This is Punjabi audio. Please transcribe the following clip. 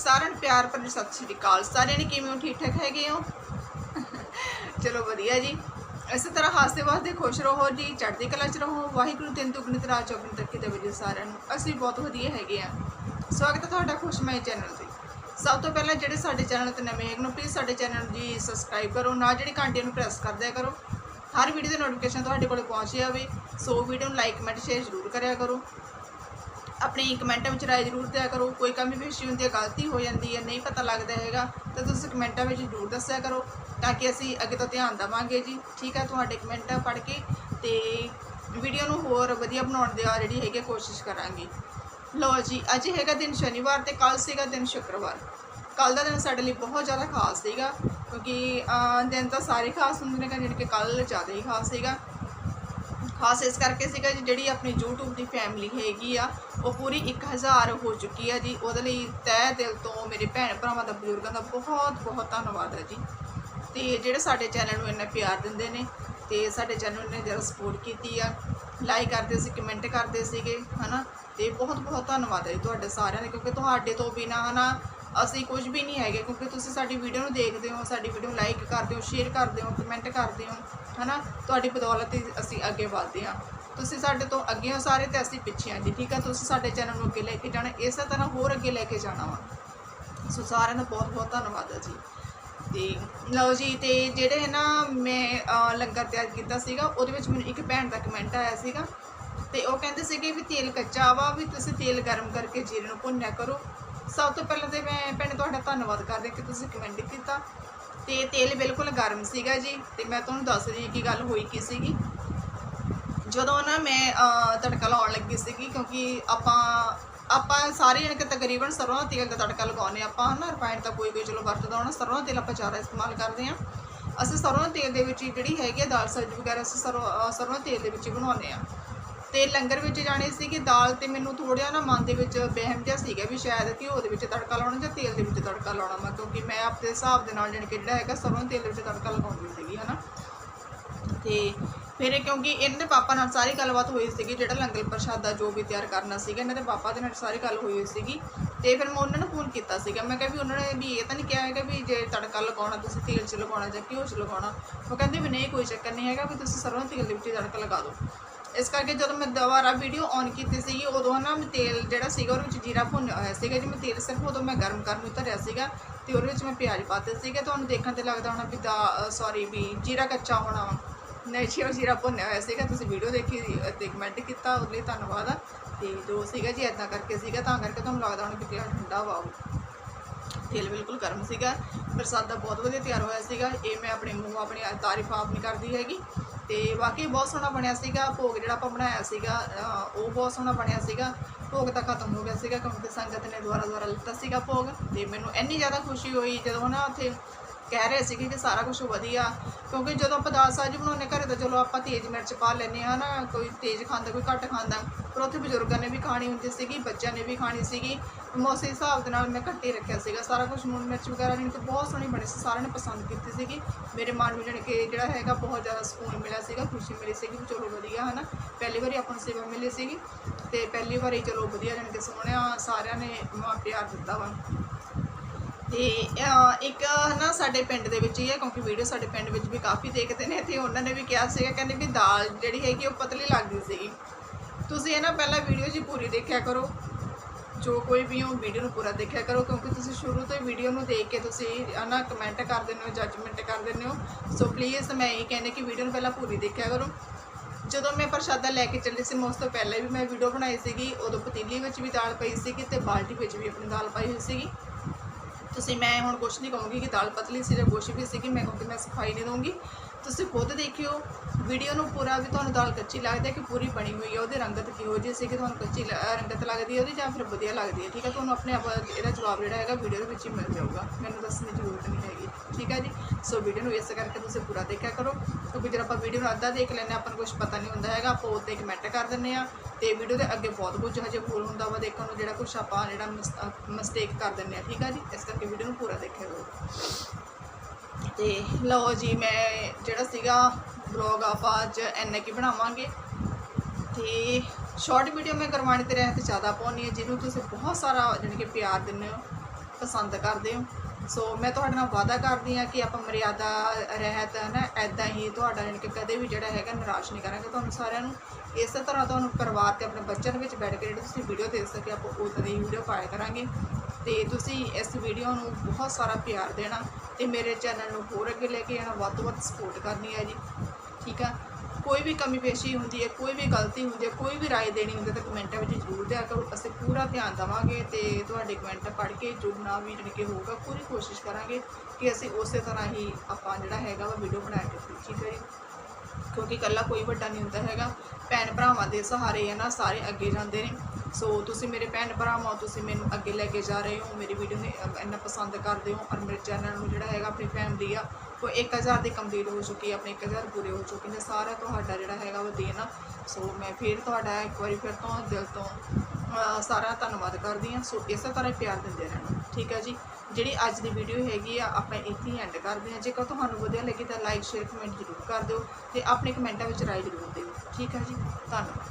ਸਾਰਿਆਂ ਨੂੰ ਪਿਆਰ ਭਰੀ ਸਤਿ ਸ਼੍ਰੀ ਅਕਾਲ। ਸਾਰਿਆਂ ਨੇ ਕਿਵੇਂ ਹੋ? ਠੀਕ ਠਾਕ ਹੈਗੇ ਹੋ? ਚਲੋ ਵਧੀਆ ਜੀ। ਇਸੇ ਤਰ੍ਹਾਂ ਹਾਸੇ ਵਾਸਤੇ ਖੁਸ਼ ਰਹੋ ਜੀ, ਚੜ੍ਹਦੀ ਕਲਾ ਚ ਰਹੋ। ਵਾਹਿਗੁਰੂ ਤਿੰਨ ਦੁਗਣੀ ਤੇ ਰਾਜ ਚੌਗਣ ਤਰੱਕੀ ਦੇ ਵਜੇ ਸਾਰਿਆਂ ਨੂੰ। ਅਸੀਂ ਬਹੁਤ ਵਧੀਆ ਹੈਗੇ ਆ। ਸਵਾਗਤ ਹੈ ਤੁਹਾਡਾ ਖੁਸ਼ਮਈ ਚੈਨਲ ਤੇ। ਸਭ ਤੋਂ ਪਹਿਲਾਂ ਜਿਹੜੇ ਸਾਡੇ ਚੈਨਲ ਤੇ ਨਵੇਂ ਹੈਗੇ ਨੇ ਪਲੀਜ਼ ਸਾਡੇ ਚੈਨਲ ਨੂੰ ਜੀ ਸਬਸਕ੍ਰਾਈਬ ਕਰੋ। ਨਾਲ ਜਿਹੜੀ ਘੰਟੀ ਨੂੰ ਪ੍ਰੈਸ ਕਰ ਦਿਆ ਕਰੋ। ਹਰ ਵੀਡੀਓ ਦੀ ਨੋਟੀਫਿਕੇਸ਼ਨ ਤੁਹਾਡੇ ਕੋਲ ਪਹੁੰਚ ਜਾਵੇ। ਸੋ ਵੀਡੀਓ ਨੂੰ ਲਾਈਕ ਕਮੈਂਟ ਸ਼ੇਅਰ ਜ਼ਰੂਰ ਕਰਿਆ ਕਰੋ। ਆਪਣੀ ਕਮੈਂਟਾਂ ਵਿੱਚ ਰਾਏ ਜ਼ਰੂਰ ਦਿਆ ਕਰੋ। ਕੋਈ ਕਮੀ ਪੇਸ਼ੀ ਹੁੰਦੀ ਹੈ, ਗਲਤੀ ਹੋ ਜਾਂਦੀ ਹੈ, ਨਹੀਂ ਪਤਾ ਲੱਗਦਾ ਹੈਗਾ, ਤਾਂ ਤੁਸੀਂ ਕਮੈਂਟਾਂ ਵਿੱਚ ਜ਼ਰੂਰ ਦੱਸਿਆ ਕਰੋ ਤਾਂ ਕਿ ਅਸੀਂ ਅੱਗੇ ਤੋਂ ਧਿਆਨ ਦੇਵਾਂਗੇ ਜੀ। ਠੀਕ ਹੈ, ਤੁਹਾਡੇ ਕਮੈਂਟ ਪੜ੍ਹ ਕੇ ਤੇ ਵੀਡੀਓ ਨੂੰ ਹੋਰ ਵਧੀਆ ਬਣਾਉਣ ਦੀ ਆ ਜਿਹੜੀ ਹੈਗੀ ਕੋਸ਼ਿਸ਼ ਕਰਾਂਗੇ। ਲਓ ਜੀ, ਅੱਜ ਹੈਗਾ ਦਿਨ ਸ਼ਨੀਵਾਰ ਤੇ ਕੱਲ ਸੀਗਾ ਦਿਨ ਸ਼ੁੱਕਰਵਾਰ। ਕੱਲ ਦਾ ਦਿਨ ਸਾਡੇ ਲਈ ਬਹੁਤ ਜ਼ਿਆਦਾ ਖਾਸ ਸੀਗਾ, ਕਿਉਂਕਿ ਦਿਨ ਤਾਂ ਸਾਰੇ ਖਾਸ ਹੁੰਦੇ ਨੇ ਜਿਹੜੇ ਕਿ ਕੱਲ ਜ਼ਿਆਦਾ ਹੀ ਖਾਸ ਸੀਗਾ। ਖਾਸ ਇਸ ਕਰਕੇ ਸੀਗਾ ਜੀ ਜਿਹੜੀ ਆਪਣੀ YouTube ਦੀ ਫੈਮਿਲੀ ਹੈਗੀ ਆ, ਉਹ ਪੂਰੀ 1000 ਹੋ ਚੁੱਕੀ ਆ ਜੀ। ਉਹਦੇ ਲਈ ਤਹਿ ਦਿਲ ਤੋਂ ਮੇਰੇ ਭੈਣ ਭਰਾਵਾਂ ਦਾ, ਬਜ਼ੁਰਗਾਂ ਦਾ ਬਹੁਤ ਬਹੁਤ ਧੰਨਵਾਦ ਹੈ ਜੀ। ਤੇ ਜਿਹੜੇ ਸਾਡੇ ਚੈਨਲ ਨੂੰ ਇੰਨਾ ਪਿਆਰ ਦਿੰਦੇ ਨੇ, ਤੇ ਸਾਡੇ ਚੈਨਲ ਨੇ ਜਿਹੜਾ ਸਪੋਰਟ ਕੀਤੀ ਆ। ਲਾਈਕ ਕਰਦੇ ਸੀ ਕਮੈਂਟ ਕਰਦੇ ਸੀਗੇ, ਹਨਾ? ਤੇ ਬਹੁਤ ਬਹੁਤ ਧੰਨਵਾਦ ਹੈ ਜੀ ਤੁਹਾਡੇ ਸਾਰਿਆਂ ਦਾ, ਕਿਉਂਕਿ ਤੁਹਾਡੇ ਤੋਂ ਬਿਨਾ, ਹਨਾ ਅਸੀਂ ਕੁਝ ਵੀ ਨਹੀਂ ਹੈਗੇ ਕਿਉਂਕਿ ਤੁਸੀਂ ਸਾਡੀ ਵੀਡੀਓ ਨੂੰ ਦੇਖਦੇ ਹੋ, ਸਾਡੀ ਵੀਡੀਓ ਨੂੰ ਲਾਈਕ ਕਰਦੇ ਹੋ ਸ਼ੇਅਰ ਕਰਦੇ ਹੋ ਕਮੈਂਟ ਕਰਦੇ ਹੋ, ਹਨਾ? ਤੁਹਾਡੀ ਬਦੌਲਤ ਹੀ ਅਸੀਂ ਅੱਗੇ ਵਧਦੇ ਹਾਂ। ਤੁਸੀਂ ਸਾਡੇ ਤੋਂ ਅੱਗੇ ਹੋ ਸਾਰੇ ਤੇ ਅਸੀਂ ਪਿੱਛੇ ਹਾਂ ਜੀ, ਠੀਕ ਆ? ਤੁਸੀਂ ਸਾਡੇ ਚੈਨਲ ਨੂੰ ਅੱਗੇ ਲੈ ਕੇ ਜਾਣਾ, ਇਸੇ ਤਰ੍ਹਾਂ ਹੋਰ ਅੱਗੇ ਲੈ ਕੇ ਜਾਣਾ ਵਾ। ਸੋ ਸਾਰਿਆਂ ਦਾ ਬਹੁਤ ਬਹੁਤ ਧੰਨਵਾਦ ਹੈ ਜੀ। ਤੇ ਲਓ ਜੀ, ਤੇ ਜਿਹੜੇ ਨਾ ਮੈਂ ਲੰਗਰ ਤਿਆਰ ਕੀਤਾ ਸੀਗਾ, ਉਹਦੇ ਵਿੱਚ ਮੈਨੂੰ ਇੱਕ ਭੈਣ ਦਾ ਕਮੈਂਟ ਆਇਆ ਸੀਗਾ। ਤੇ ਉਹ ਕਹਿੰਦੇ ਸੀਗੇ ਵੀ ਤੇਲ ਕੱਚਾ ਵਾ, ਵੀ ਤੁਸੀਂ ਤੇਲ ਗਰਮ ਕਰਕੇ ਜੀਰੇ ਨੂੰ ਭੁੰਨਿਆ ਕਰੋ। ਸਭ ਤੋਂ ਪਹਿਲਾਂ ਤੇ ਮੈਂ ਭੈਣ ਤੁਹਾਡਾ ਧੰਨਵਾਦ ਕਰਦੇ ਕਿ ਤੁਸੀਂ ਕਮੈਂਟ ਕੀਤਾ। ਤੇ ਤੇਲ ਬਿਲਕੁਲ ਗਰਮ ਸੀਗਾ ਜੀ ਤੇ ਮੈਂ ਤੁਹਾਨੂੰ ਦੱਸ ਰਹੀ ਹਾਂ ਗੱਲ ਹੋਈ ਕੀ ਸੀਗੀ। ਜਦੋਂ ਨਾ ਮੈਂ ਤੜਕਾ ਲਾਉਣ ਲੱਗੀ ਸੀਗੀ ਕਿਉਂਕਿ ਆਪਾਂ ਆਪਾਂ ਸਾਰੇ ਜਣੇ ਕਿ ਤਕਰੀਬਨ ਸਰੋਂ ਦਾ ਤੇਲ ਦਾ ਤੜਕਾ ਲਗਾਉਂਦੇ ਹਾਂ ਆਪਾਂ ਹਨਾ ਰਿਫਾਈਨ ਤਾਂ ਕੋਈ ਕੋਈ ਚਲੋ ਵਰਤਦਾ ਹੋਣਾ ਸਰੋਂ ਦਾ ਤੇਲ ਆਪਾਂ ਜ਼ਿਆਦਾ ਇਸਤੇਮਾਲ ਕਰਦੇ ਹਾਂ। ਅਸੀਂ ਸਰੋਂ ਦੇ ਤੇਲ ਦੇ ਵਿੱਚ ਹੀ ਜਿਹੜੀ ਹੈਗੀ ਆ ਦਾਲ ਸਬਜ਼ੀ ਵਗੈਰਾ ਅਸੀਂ ਸਰੋਂ ਅਹ, ਸਰੋਂ ਦੇ ਤੇਲ ਦੇ ਵਿੱਚ ਹੀ ਬਣਾਉਂਦੇ ਆ ਤੇ ਲੰਗਰ ਵਿੱਚ ਜਾਣੀ ਸੀਗੀ, ਦਾਲ ਤੇ ਮੈਨੂੰ ਥੋੜ੍ਹਾ ਨਾ ਮਨ ਦੇ ਵਿੱਚ ਵਹਿਮ ਜਿਹਾ ਸੀਗਾ ਵੀ ਸ਼ਾਇਦ ਘਿਓ ਦੇ ਵਿੱਚ ਤੜਕਾ ਲਾਉਣਾ ਜਾਂ ਤੇਲ ਦੇ ਵਿੱਚ ਤੜਕਾ ਲਾਉਣਾ ਮੈਂ ਕਿਉਂਕਿ ਮੈਂ ਆਪਣੇ ਹਿਸਾਬ ਦੇ ਨਾਲ ਜਾਣੀ ਕਿ ਜਿਹੜਾ ਹੈਗਾ ਸਰੋਂ ਤੇਲ ਦੇ ਵਿੱਚ ਤੜਕਾ ਲਗਾਉਂਦੀ ਸੀਗੀ, ਹਨਾ। ਤੇ ਫਿਰ ਕਿਉਂਕਿ ਇਹਨਾਂ ਦੇ ਪਾਪਾ ਨਾਲ ਸਾਰੀ ਗੱਲਬਾਤ ਹੋਈ ਸੀਗੀ, ਜਿਹੜਾ ਲੰਗਰ ਪ੍ਰਸ਼ਾਦਾ ਜੋ ਵੀ ਤਿਆਰ ਕਰਨਾ ਸੀਗਾ, ਇਹਨਾਂ ਦੇ ਪਾਪਾ ਦੇ ਨਾਲ ਸਾਰੀ ਗੱਲ ਹੋਈ ਹੋਈ ਸੀਗੀ। ਤੇ ਫਿਰ ਮੈਂ ਉਹਨਾਂ ਨੂੰ ਫੋਨ ਕੀਤਾ ਸੀਗਾ, ਮੈਂ ਕਿਹਾ ਵੀ ਉਹਨਾਂ ਨੇ ਵੀ ਇਹ ਤਾਂ ਨਹੀਂ ਕਿਹਾ ਹੈਗਾ ਵੀ ਜੇ ਤੜਕਾ ਲਗਾਉਣਾ, ਤੁਸੀਂ ਤੇਲ 'ਚ ਲਗਾਉਣਾ ਜਾਂ ਘਿਓ 'ਚ ਲਗਾਉਣਾ, ਉਹ ਕਹਿੰਦੇ ਵੀ ਨਹੀਂ, ਕੋਈ ਚੱਕਰ ਨਹੀਂ ਹੈਗਾ, ਵੀ ਤੁਸੀਂ ਸਰੋਂ ਤੇਲ ਦੇ ਵਿੱਚ ਤੜਕਾ ਲਗਾ ਦਿਓ। ਇਸ ਕਰਕੇ ਜਦੋਂ ਮੈਂ ਦੁਬਾਰਾ ਵੀਡੀਓ ਔਨ ਕੀਤੀ ਸੀਗੀ, ਉਦੋਂ ਨਾ ਮੈਂ ਤੇਲ ਜਿਹੜਾ ਸੀਗਾ, ਉਹਦੇ ਵਿੱਚ ਜੀਰਾ ਭੁੰਨਿਆ ਹੋਇਆ ਸੀਗਾ ਜੀ ਮੈਂ ਤੇਲ ਸਿਰਫ ਉਦੋਂ ਮੈਂ ਗਰਮ ਕਰਨ ਨੂੰ ਧਰਿਆ ਸੀਗਾ ਤੇ ਉਹਦੇ ਵਿੱਚ ਮੈਂ ਪਿਆਜ਼ ਪਾਤੇ ਸੀਗੇ ਤੁਹਾਨੂੰ ਦੇਖਣ ਤੇ ਲੱਗਦਾ ਹੋਣਾ ਵੀ ਦਾ ਸੌਰੀ ਵੀ ਜੀਰਾ ਕੱਚਾ ਹੋਣਾ ਵਾ। ਨਹੀਂ ਜੀ ਜੀਰਾ ਭੁੰਨਿਆ ਹੋਇਆ ਸੀਗਾ, ਤੁਸੀਂ ਵੀਡੀਓ ਦੇਖੀ ਤੇ ਕਮੈਂਟ ਕੀਤਾ, ਉਹਦੇ ਲਈ ਧੰਨਵਾਦ ਆ। ਤੇ ਜੋ ਸੀਗਾ ਜੀ ਇਦਾਂ ਕਰਕੇ ਸੀਗਾ, ਤਾਂ ਕਰਕੇ ਤੁਹਾਨੂੰ ਲੱਗਦਾ ਹੋਣਾ ਕਿ ਤੇਲ ਠੰਡਾ ਵਾ ਤੇਲ ਬਿਲਕੁਲ ਗਰਮ ਸੀਗਾ ਪ੍ਰਸਾਦਾ ਬਹੁਤ ਵਧੀਆ ਤਿਆਰ ਹੋਇਆ ਸੀਗਾ, ਇਹ ਮੈਂ ਆਪਣੇ ਮੂੰਹ, ਆਪਣੀ ਤਾਰੀਫ ਆਪ ਨਹੀਂ ਕਰਦੀ ਹੈਗੀ। ਤੇ ਵਾਕਈ ਬਹੁਤ ਸੋਹਣਾ ਬਣਿਆ ਸੀਗਾ, ਭੋਗ ਜਿਹੜਾ ਆਪਾਂ ਬਣਾਇਆ ਸੀਗਾ ਉਹ ਬਹੁਤ ਸੋਹਣਾ ਬਣਿਆ ਸੀਗਾ। ਭੋਗ ਤਾਂ ਖਤਮ ਹੋ ਗਿਆ ਸੀਗਾ ਕਿਉਂਕਿ ਸੰਗਤ ਨੇ ਦੁਬਾਰਾ ਦੁਬਾਰਾ ਲਿੱਤਾ ਸੀਗਾ ਭੋਗ ਤੇ ਮੈਨੂੰ ਇੰਨੀ ਜ਼ਿਆਦਾ ਖੁਸ਼ੀ ਹੋਈ ਜਦੋਂ ਨਾ ਉੱਥੇ ਕਹਿ ਰਹੇ ਸੀਗੇ ਕਿ ਸਾਰਾ ਕੁਝ ਵਧੀਆ, ਕਿਉਂਕਿ ਜਦੋਂ ਆਪਾਂ ਦਾਲ ਸਾਜੀ ਬਣਾਉਂਦੇ ਘਰੇ ਤਾਂ ਚਲੋ ਆਪਾਂ ਤੇਜ਼ ਮਿਰਚ ਪਾ ਲੈਂਦੇ ਹਾਂ ਨਾ, ਕੋਈ ਤੇਜ਼ ਖਾਂਦਾ, ਕੋਈ ਘੱਟ ਖਾਂਦਾ। ਪਰ ਉੱਥੇ ਬਜ਼ੁਰਗਾਂ ਨੇ ਵੀ ਖਾਣੀ ਹੁੰਦੀ ਸੀਗੀ ਬੱਚਿਆਂ ਨੇ ਵੀ ਖਾਣੀ ਸੀਗੀ। ਮੈਂ ਉਸੇ ਹਿਸਾਬ ਦੇ ਨਾਲ ਮੈਂ ਕੱਟੇ ਰੱਖਿਆ ਸੀਗਾ। ਸਾਰਾ ਕੁਝ ਨੂਨ ਮਿਰਚ ਵਗੈਰਾ ਨਹੀਂ ਤਾਂ ਬਹੁਤ ਸੋਹਣੀ ਬਣੀ ਸੀ ਸਾਰਿਆਂ ਨੇ ਪਸੰਦ ਕੀਤੀ ਸੀਗੀ। ਮੇਰੇ ਮਨ ਨੂੰ ਜਾਣੀ ਕਿ ਜਿਹੜਾ ਹੈਗਾ ਬਹੁਤ ਜ਼ਿਆਦਾ ਸਕੂਨ ਮਿਲਿਆ ਸੀਗਾ ਖੁਸ਼ੀ ਮਿਲੀ ਸੀਗੀ ਵੀ ਚਲੋ ਵਧੀਆ ਹਨਾ। ਪਹਿਲੀ ਵਾਰੀ ਆਪਾਂ ਨੂੰ ਸੇਵਾ ਮਿਲੀ ਸੀਗੀ ਤੇ ਪਹਿਲੀ ਵਾਰੀ ਚਲੋ ਵਧੀਆ ਜਾਣੀ ਕਿ ਸੋਹਣਿਆ ਸਾਰਿਆਂ ਨੇ ਮਾਂ ਪਿਆਰ ਦਿੱਤਾ ਵਾ। ਤੇ ਅਹ, ਇੱਕ ਨਾ ਸਾਡੇ ਪਿੰਡ ਦੇ ਵਿੱਚ ਹੀ ਹੈ ਕਿਉਂਕਿ ਵੀਡੀਓ ਸਾਡੇ ਪਿੰਡ ਵਿੱਚ ਵੀ ਕਾਫੀ ਦੇਖਦੇ ਨੇ ਤੇ ਉਹਨਾਂ ਨੇ ਵੀ ਕਿਹਾ ਸੀਗਾ ਕਹਿੰਦੇ ਵੀ ਦਾਲ ਜਿਹੜੀ ਹੈਗੀ ਉਹ ਪਤਲੀ ਲੱਗਦੀ ਸੀਗੀ। ਤੁਸੀਂ ਇਹ ਨਾ ਪਹਿਲਾਂ ਵੀਡੀਓ ਜੀ ਪੂਰੀ ਦੇਖਿਆ ਕਰੋ। ਜੋ ਕੋਈ ਵੀ ਹੋ ਵੀਡੀਓ ਨੂੰ ਪੂਰਾ ਦੇਖਿਆ ਕਰੋ, ਕਿਉਂਕਿ ਤੁਸੀਂ ਸ਼ੁਰੂ ਤੋਂ ਹੀ ਵੀਡੀਓ ਨੂੰ ਦੇਖ ਕੇ ਤੁਸੀਂ ਨਾ ਕਮੈਂਟ ਕਰ ਦਿੰਦੇ ਹੋ ਜੱਜਮੈਂਟ ਕਰ ਦਿੰਦੇ ਹੋ। ਸੋ ਪਲੀਜ਼ ਮੈਂ ਇਹ ਕਹਿੰਦੇ ਕਿ ਵੀਡੀਓ ਨੂੰ ਪਹਿਲਾਂ ਪੂਰੀ ਦੇਖਿਆ ਕਰੋ। ਜਦੋਂ ਮੈਂ ਪ੍ਰਸ਼ਾਦਾ ਲੈ ਕੇ ਚੱਲੀ ਸੀ, ਮੈਂ ਉਸ ਤੋਂ ਪਹਿਲਾਂ ਵੀ ਮੈਂ ਵੀਡੀਓ ਬਣਾਈ ਸੀਗੀ। ਉਦੋਂ ਪਤੀਲੀ ਵਿੱਚ ਵੀ ਦਾਲ ਪਈ ਸੀਗੀ ਤੇ ਬਾਲਟੀ ਵਿੱਚ ਵੀ ਆਪਣੀ ਦਾਲ ਪਾਈ ਹੋਈ ਸੀਗੀ। ਤੁਸੀਂ, ਮੈਂ ਹੁਣ ਕੁਛ ਨਹੀਂ ਕਹੂੰਗੀ ਕਿ ਦਾਲ ਪਤਲੀ ਸੀ ਜਾਂ ਕੁਛ ਵੀ ਸੀਗੀ, ਮੈਂ ਕਿਉਂਕਿ ਮੈਂ ਸਫ਼ਾਈ ਨਹੀਂ ਦਊਂਗੀ। ਤੁਸੀਂ ਖੁਦ ਦੇਖਿਓ ਵੀਡੀਓ ਨੂੰ ਪੂਰਾ ਵੀ ਤੁਹਾਨੂੰ ਦਾਲ ਕੱਚੀ ਲੱਗਦੀ ਹੈ ਕਿ ਪੂਰੀ ਬਣੀ ਹੋਈ ਹੈ, ਉਹਦੀ ਰੰਗਤ ਕਿਹੋ ਜਿਹੀ ਸੀ ਕਿ ਤੁਹਾਨੂੰ ਕੱਚੀ ਲ- ਰੰਗਤ ਲੱਗਦੀ ਹੈ ਉਹਦੀ ਜਾਂ ਫਿਰ ਵਧੀਆ ਲੱਗਦੀ ਹੈ, ਠੀਕ ਹੈ? ਤੁਹਾਨੂੰ ਆਪਣੇ ਆਪ, ਇਹਦਾ ਜਵਾਬ ਜਿਹੜਾ ਹੈਗਾ ਵੀਡੀਓ ਦੇ ਵਿੱਚ ਹੀ ਮਿਲ ਜਾਊਗਾ। ਮੈਨੂੰ ਦੱਸਣ ਦੀ ਜ਼ਰੂਰਤ ਨਹੀਂ ਹੈਗੀ, ਠੀਕ ਹੈ ਜੀ? ਸੋ ਵੀਡੀਓ ਨੂੰ ਇਸ ਕਰਕੇ ਤੁਸੀਂ ਪੂਰਾ ਦੇਖਿਆ ਕਰੋ, ਕਿਉਂਕਿ ਜਦੋਂ ਆਪਾਂ ਵੀਡੀਓ ਨੂੰ ਅੱਧਾ ਦੇਖ ਲੈਂਦੇ ਹਾਂ, ਆਪਾਂ ਨੂੰ ਕੁਝ ਪਤਾ ਨਹੀਂ ਹੁੰਦਾ ਹੈਗਾ, ਆਪਾਂ ਉੱਤੇ ਕਮੈਂਟ ਕਰ ਦਿੰਦੇ ਆ ਤੇ ਵੀਡੀਓ ਦੇ ਅੱਗੇ ਬਹੁਤ ਕੁਝ ਹਜੇ ਭੂਲ ਹੁੰਦਾ ਵਾ ਦੇਖਣ ਨੂੰ, ਜਿਹੜਾ ਕੁਝ ਆਪਾਂ ਜਿਹੜਾ ਮਿਸਟੇਕ ਕਰ ਦਿੰਦੇ ਆ ਠੀਕ ਹੈ ਜੀ? ਇਸ ਕਰਕੇ ਵੀਡੀਓ ਨੂੰ ਪੂਰਾ ਦੇਖਿਆ ਕਰੋ। ਤੇ ਲਓ ਜੀ, ਮੈਂ ਜਿਹੜਾ ਸੀਗਾ ਬਲੌਗ ਆਪਾਂ ਅੱਜ ਇੰਨਾ ਕੀ ਬਣਾਵਾਂਗੇ। ਤੇ ਸ਼ਾਰਟ ਵੀਡੀਓ ਮੈਂ ਕਰਵਾਉਣੀ ਤੇ ਰਹਿ ਤੇ ਜ਼ਿਆਦਾ ਪਾਉਣੀ ਹੈ, ਜਿਹਨੂੰ ਤੁਸੀਂ ਬਹੁਤ ਸਾਰਾ ਜਾਣੀ ਕਿ ਪਿਆਰ ਦਿੰਦੇ ਹੋ, ਪਸੰਦ ਕਰਦੇ ਹੋ। ਸੋ ਮੈਂ ਤੁਹਾਡੇ ਨਾਲ ਵਾਅਦਾ ਕਰਦੀ ਹਾਂ ਕਿ ਆਪਾਂ ਮਰਿਆਦਾ, ਰਹਿਤ ਹੈ ਨਾ ਐਦਾਂ ਹੀ ਤੁਹਾਡਾ ਯਾਨੀ ਕਿ ਕਦੇ ਵੀ ਜਿਹੜਾ ਹੈਗਾ ਨਿਰਾਸ਼ ਨਹੀਂ ਕਰਾਂਗੇ ਤੁਹਾਨੂੰ ਸਾਰਿਆਂ ਨੂੰ। ਇਸੇ ਤਰ੍ਹਾਂ ਤੁਹਾਨੂੰ ਪਰਿਵਾਰ ਤੇ ਆਪਣੇ ਬੱਚਿਆਂ ਦੇ ਵਿੱਚ ਬੈਠ ਕੇ ਜਿਹੜੀ ਤੁਸੀਂ ਵੀਡੀਓ ਦੇਖ ਸਕੇ, ਆਪਾਂ ਉਦਾਂ ਦੀ ਵੀਡੀਓ ਪਾਇਆ ਕਰਾਂਗੇ। ਤੇ ਤੁਸੀਂ ਇਸ ਵੀਡੀਓ ਨੂੰ ਬਹੁਤ ਸਾਰਾ ਪਿਆਰ ਦੇਣਾ ਤੇ ਮੇਰੇ ਚੈਨਲ ਨੂੰ ਹੋਰ ਅੱਗੇ ਲੈ ਕੇ ਆਣਾ ਵੱਧ ਤੋਂ ਵੱਧ ਸਪੋਰਟ ਕਰਨੀ ਹੈ ਜੀ। ਠੀਕ ਆ? ਕੋਈ ਵੀ ਕਮੀ ਪੇਸ਼ੀ ਹੁੰਦੀ ਹੈ, ਕੋਈ ਵੀ ਗਲਤੀ ਹੁੰਦੀ ਹੈ, ਕੋਈ ਵੀ ਰਾਏ ਦੇਣੀ ਹੁੰਦੀ ਹੈ ਤਾਂ ਕਮੈਂਟਾਂ ਵਿੱਚ ਜ਼ਰੂਰ ਦਿਆ ਕਰੋ। ਅਸੀਂ ਪੂਰਾ ਧਿਆਨ ਦਵਾਂਗੇ ਤੇ ਤੁਹਾਡੇ ਕਮੈਂਟ ਪੜ੍ਹ ਕੇ ਜੋ ਨਾ ਵੀ ਜਣ ਕੇ ਹੋਊਗਾ, ਪੂਰੀ ਕੋਸ਼ਿਸ਼ ਕਰਾਂਗੇ ਕਿ ਅਸੀਂ ਉਸੇ ਤਰ੍ਹਾਂ ਹੀ ਆਪਾਂ ਜਿਹੜਾ ਹੈਗਾ ਵਾ ਵੀਡੀਓ ਬਣਾ ਕੇ ਪੇਸ਼ੀ ਕਰੀਏ ਕਿਉਂਕਿ ਇਕੱਲਾ ਕੋਈ ਵੱਡਾ ਨਹੀਂ ਹੁੰਦਾ ਹੈਗਾ। ਭੈਣ ਭਰਾਵਾਂ ਦੇ ਸਹਾਰੇ ਹੈ ਨਾ, ਸਾਰੇ ਅੱਗੇ ਜਾਂਦੇ ਨੇ। ਸੋ ਤੁਸੀਂ ਮੇਰੇ ਭੈਣ ਭਰਾਵਾਂ, ਤੁਸੀਂ ਮੈਨੂੰ ਅੱਗੇ ਲੈ ਕੇ ਜਾ ਰਹੇ ਹੋ। ਮੇਰੀ ਵੀਡੀਓ ਨੂੰ ਇੰਨਾ ਪਸੰਦ ਕਰਦੇ ਹੋ ਔਰ ਮੇਰੇ ਚੈਨਲ ਨੂੰ ਜਿਹੜਾ ਹੈਗਾ ਆਪਣੀ ਫੈਮਿਲੀ ਆ, ਉਹ 1000 ਦੀ ਕੰਪਲੀਟ ਹੋ ਚੁੱਕੀ ਹੈ ਆਪਣੇ 1000 ਪੂਰੇ ਹੋ ਚੁੱਕੇ ਨੇ। ਸਾਰਾ ਤੁਹਾਡਾ ਜਿਹੜਾ ਹੈਗਾ ਉਹ ਦੇਣਾ। ਸੋ ਮੈਂ ਫਿਰ ਤੁਹਾਡਾ ਇੱਕ ਵਾਰੀ ਫਿਰ ਤੋਂ ਦਿਲ ਤੋਂ ਸਾਰਾ ਧੰਨਵਾਦ ਕਰਦੀ ਹਾਂ। ਸੋ ਇਸੇ ਤਰ੍ਹਾਂ ਹੀ ਪਿਆਰ ਦਿੰਦੇ ਰਹਿਣਾ। ਠੀਕ ਹੈ ਜੀ? ਜਿਹੜੀ ਅੱਜ ਦੀ ਵੀਡੀਓ ਹੈਗੀ ਆ, ਆਪਾਂ ਇੱਥੇ ਹੀ ਐਂਡ ਕਰਦੇ ਹਾਂ। ਜੇਕਰ ਤੁਹਾਨੂੰ ਵਧੀਆ ਲੱਗੀ ਤਾਂ ਲਾਈਕ ਸ਼ੇਅਰ ਕਮੈਂਟ ਜ਼ਰੂਰ ਕਰ ਦਿਓ ਤੇ ਆਪਣੇ ਕਮੈਂਟਾਂ ਵਿੱਚ ਰਾਏ ਜ਼ਰੂਰ ਦਿਓ। ਠੀਕ ਹੈ ਜੀ? ਧੰਨਵਾਦ।